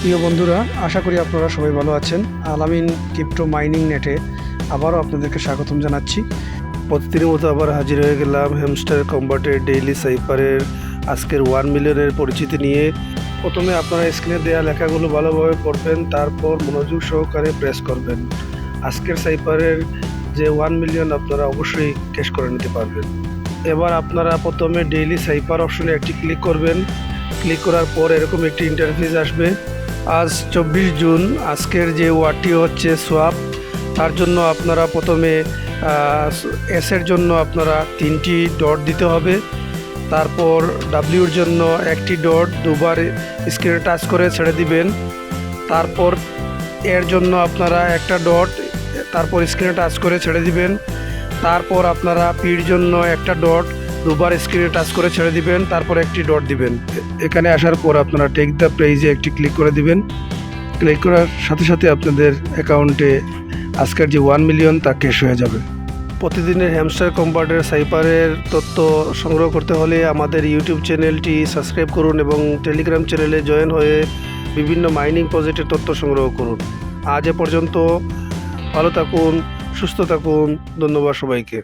প্রিয় বন্ধুরা, আশা করি আপনারা সবাই ভালো আছেন। আলামিন ক্রিপ্টো মাইনিং নেটে আবারও আপনাদেরকে স্বাগতম জানাচ্ছি। প্রতিদিনের মতো আবার হাজির হয়ে গেলাম হ্যামস্টার কম্বাটের ডেইলি সাইপারের আজকের ওয়ান মিলিয়নের পরিচিতি নিয়ে। প্রথমে আপনারা স্ক্রিনে দেওয়া লেখাগুলো ভালোভাবে পড়বেন, তারপর মনোযোগ সহকারে প্রেস করবেন। আজকের সাইপারের যে ওয়ান মিলিয়ন আপনারা অবশ্যই ক্যাশ করে নিতে পারবেন। এবার আপনারা প্রথমে ডেইলি সাইপার অপশনে একটি ক্লিক করবেন। ক্লিক করার পর এরকম একটি ইন্টারফেস আসবে। আজ চব্বিশ জুন, আজকের যে ওয়ার্ডটি হচ্ছে সোয়াপ তার জন্য আপনারা প্রথমে এসের জন্য আপনারা তিনটি ডট দিতে হবে। তারপর ডাব্লিউর জন্য একটি ডট দুবার স্ক্রিনে টাচ করে ছেড়ে দিবেন। তারপর এর জন্য আপনারা একটা ডট, তারপর স্ক্রিনে টাচ করে ছেড়ে দিবেন। তারপর আপনারা পির জন্য একটা ডট দুবার স্ক্রিনে টাচ করে ছেড়ে দিবেন, তারপর একটি ডট দিবেন। এখানে আসার পর আপনারা টেক দ্য পেজে একটি ক্লিক করে দিবেন। ক্লিক করার সাথে সাথে আপনাদের অ্যাকাউন্টে আজকের যে ওয়ান মিলিয়ন তা ক্যাশ হয়ে যাবে। প্রতিদিনের হ্যামস্টার কম্পার্টের সাইপারের তথ্য সংগ্রহ করতে হলে আমাদের ইউটিউব চ্যানেলটি সাবস্ক্রাইব করুন এবং টেলিগ্রাম চ্যানেলে জয়েন হয়ে বিভিন্ন মাইনিং প্রজেক্টের তথ্য সংগ্রহ করুন। আজ এ পর্যন্ত ভালো থাকুন, সুস্থ থাকুন, ধন্যবাদ সবাইকে।